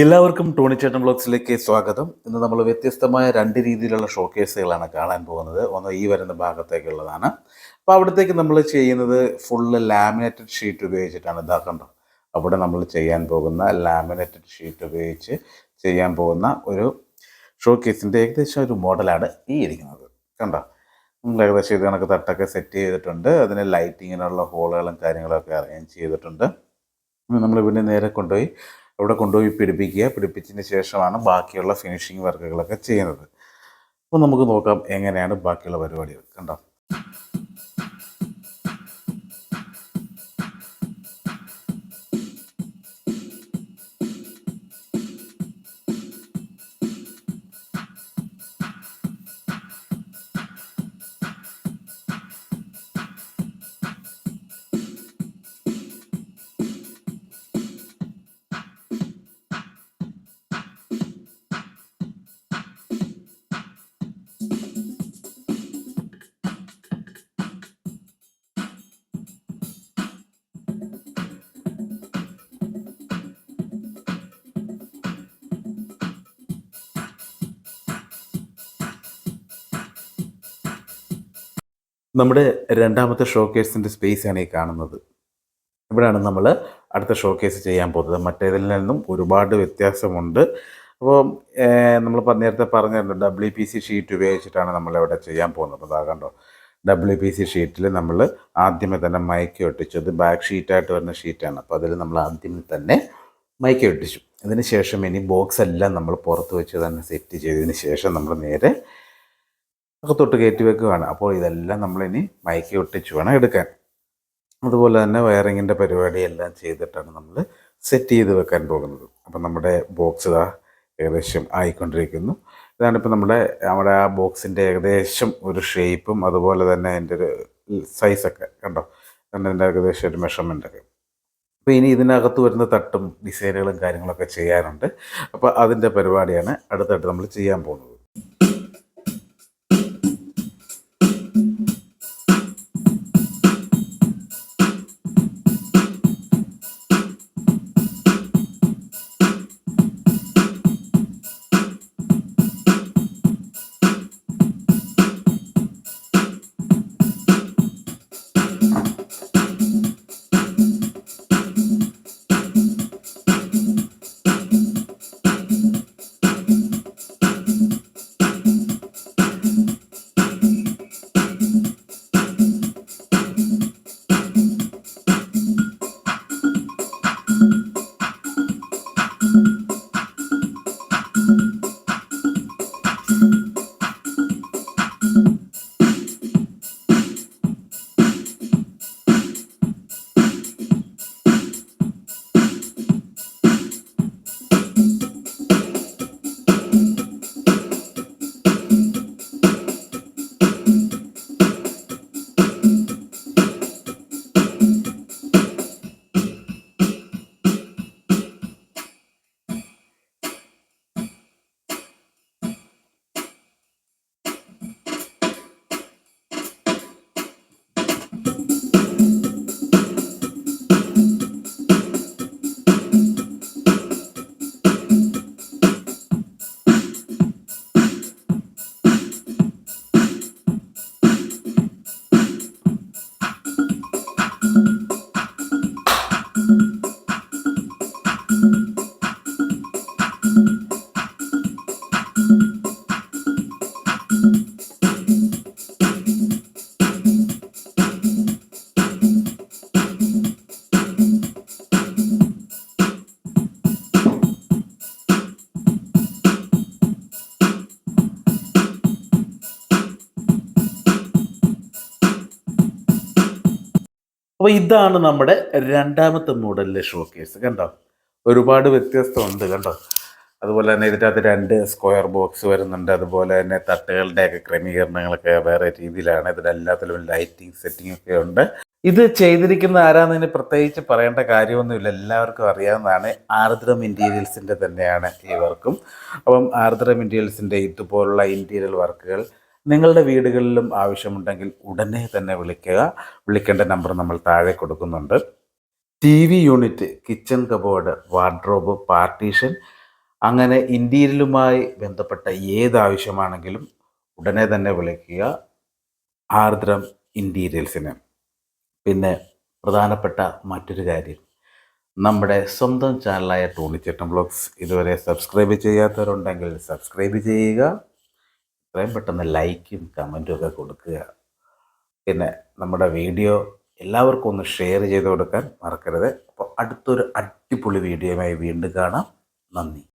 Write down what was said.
എല്ലാവർക്കും ടോണിച്ചേട്ടൻ ബ്ലോഗ്സിലേക്ക് സ്വാഗതം. ഇന്ന് നമ്മൾ വ്യത്യസ്തമായ രണ്ട് രീതിയിലുള്ള ഷോക്കേസുകളാണ് കാണാൻ പോകുന്നത്. ഒന്ന് ഈ വരുന്ന ഭാഗത്തേക്കുള്ളതാണ്. അപ്പോൾ അവിടത്തേക്ക് നമ്മൾ ചെയ്യുന്നത് ഫുള്ള് ലാമിനേറ്റഡ് ഷീറ്റ് ഉപയോഗിച്ചിട്ടാണ്. ഇതാക്കേണ്ടത് അവിടെ നമ്മൾ ചെയ്യാൻ പോകുന്ന ലാമിനേറ്റഡ് ഷീറ്റ് ഉപയോഗിച്ച് ചെയ്യാൻ പോകുന്ന ഒരു ഷോക്കേസിന്റെ ഏകദേശം ഒരു മോഡലാണ് ഈ ഇരിക്കുന്നത്. കണ്ടോ? നമ്മൾ ഏകദേശം ഇത് കണക്ക് തട്ടൊക്കെ സെറ്റ് ചെയ്തിട്ടുണ്ട്. അതിന് ലൈറ്റിങ്ങിനുള്ള ഹോളുകളും കാര്യങ്ങളൊക്കെ അറേഞ്ച് ചെയ്തിട്ടുണ്ട്. നമ്മൾ പിന്നെ നേരെ കൊണ്ടുപോയി അവിടെ കൊണ്ടുപോയി പിടിപ്പിക്കുക. പിടിപ്പിച്ചതിന് ശേഷമാണ് ബാക്കിയുള്ള ഫിനിഷിങ് വർക്കുകളൊക്കെ ചെയ്യുന്നത്. അപ്പോൾ നമുക്ക് നോക്കാം എങ്ങനെയാണ് ബാക്കിയുള്ള പരിപാടികൾ. കണ്ടോ? നമ്മുടെ രണ്ടാമത്തെ ഷോക്കേസിന്റെ സ്പേസാണ് ഈ കാണുന്നത്. ഇവിടെയാണ് നമ്മൾ അടുത്ത ഷോക്കേസ് ചെയ്യാൻ പോകുന്നത്. മറ്റേതിൽ നിന്നും ഒരുപാട് വ്യത്യാസമുണ്ട്. അപ്പോൾ നമ്മൾ നേരത്തെ പറഞ്ഞിരുന്നു ഡബ്ല്യു പി സി ഷീറ്റ് ഉപയോഗിച്ചിട്ടാണ് നമ്മളിവിടെ ചെയ്യാൻ പോകുന്നത്. അപ്പോൾ അതാകണ്ടോ ഡബ്ല്യു പി സി ഷീറ്റിൽ നമ്മൾ ആദ്യമേ തന്നെ മയക്കി ഒട്ടിച്ചു. അത് ബാക്ക് ഷീറ്റായിട്ട് വരുന്ന ഷീറ്റാണ് അപ്പോൾ അതിൽ നമ്മൾ ആദ്യമേ തന്നെ മയക്കി ഒട്ടിച്ചു. അതിന് ശേഷം ഇനി ബോക്സ് എല്ലാം നമ്മൾ പുറത്ത് വെച്ച് തന്നെ സെറ്റ് ചെയ്തതിന് ശേഷം നമ്മൾ നേരെ അകത്തോട്ട് കയറ്റി വെക്കുകയാണ്. അപ്പോൾ ഇതെല്ലാം നമ്മളിനി മയക്കി ഒട്ടിച്ച് വേണം എടുക്കാൻ. അതുപോലെ തന്നെ വയറിങ്ങിന്റെ പരിപാടിയെല്ലാം ചെയ്തിട്ടാണ് നമ്മൾ സെറ്റ് ചെയ്ത് വെക്കാൻ പോകുന്നത്. അപ്പം നമ്മുടെ ബോക്സ് ഇതാ ഏകദേശം ആയിക്കൊണ്ടിരിക്കുന്നു. ഇതാണ് ഇപ്പം നമ്മുടെ നമ്മുടെ ആ ബോക്സിന്റെ ഏകദേശം ഒരു ഷേപ്പും അതുപോലെ തന്നെ അതിന്റെ ഒരു സൈസൊക്കെ കണ്ടോ? കണ്ടോ അതിന്റെ ഏകദേശം ഒരു മെഷർമെന്റ് ഒക്കെ. അപ്പോൾ ഇനി ഇതിനകത്ത് വരുന്ന തട്ടും ഡിസൈനുകളും കാര്യങ്ങളൊക്കെ ചെയ്യാനുണ്ട്. അപ്പോൾ അതിന്റെ പരിപാടിയാണ് അടുത്തായിട്ട് നമ്മൾ ചെയ്യാൻ പോകുന്നത്. അപ്പോൾ ഇതാണ് നമ്മുടെ രണ്ടാമത്തെ മോഡലിലെ ഷോ കേസ് കണ്ടോ? ഒരുപാട് വ്യത്യസ്തമുണ്ട് കണ്ടോ? അതുപോലെ തന്നെ ഇതിന്റെ അത് രണ്ട് സ്ക്വയർ ബോക്സ് വരുന്നുണ്ട്. അതുപോലെ തന്നെ തട്ടുകളുടെയൊക്കെ ക്രമീകരണങ്ങളൊക്കെ വേറെ രീതിയിലാണ്. ഇതിന്റെ എല്ലാത്തിലും ലൈറ്റിംഗ് സെറ്റിംഗ് ഒക്കെ ഉണ്ട്. ഇത് ചെയ്തിരിക്കുന്ന ആരാന്നതിന് പ്രത്യേകിച്ച് പറയേണ്ട കാര്യമൊന്നുമില്ല. എല്ലാവർക്കും അറിയാവുന്നതാണ്. ആർദ്രം ഇന്റീരിയൽസിന്റെ തന്നെയാണ് ഈ വർക്കും അപ്പം ആർദ്രം ഇന്റീരിയൽസിന്റെ ഇതുപോലുള്ള ഇന്റീരിയൽ വർക്കുകൾ നിങ്ങളുടെ വീടുകളിലും ആവശ്യമുണ്ടെങ്കിൽ ഉടനെ തന്നെ വിളിക്കുക. വിളിക്കേണ്ട നമ്പർ നമ്മൾ താഴെ കൊടുക്കുന്നുണ്ട്. T V unit kitchen cupboard wardrobe partition അങ്ങനെ ഇന്റീരിയലുമായി ബന്ധപ്പെട്ട ഏത് ആവശ്യമാണെങ്കിലും ഉടനെ തന്നെ വിളിക്കുക. ആർദ്രം ഇന്റീരിയൽസിന്. പിന്നെ പ്രധാനപ്പെട്ട മറ്റൊരു കാര്യം. നമ്മുടെ സ്വന്തം ചാനലായ ടൂണിച്ചേട്ടൻ ബ്ലോഗ്സ് ഇതുവരെ സബ്സ്ക്രൈബ് ചെയ്യാത്തവരുണ്ടെങ്കിൽ സബ്സ്ക്രൈബ് ചെയ്യുക. എത്രയും പെട്ടെന്ന് ലൈക്കും കമന്റും ഒക്കെ കൊടുക്കുക. പിന്നെ നമ്മുടെ വീഡിയോ എല്ലാവർക്കും ഒന്ന് ഷെയർ ചെയ്ത് കൊടുക്കാൻ മറക്കരുത്. അപ്പോൾ അടുത്തൊരു അടിപൊളി വീഡിയോയുമായി വീണ്ടും കാണാം. നന്ദി.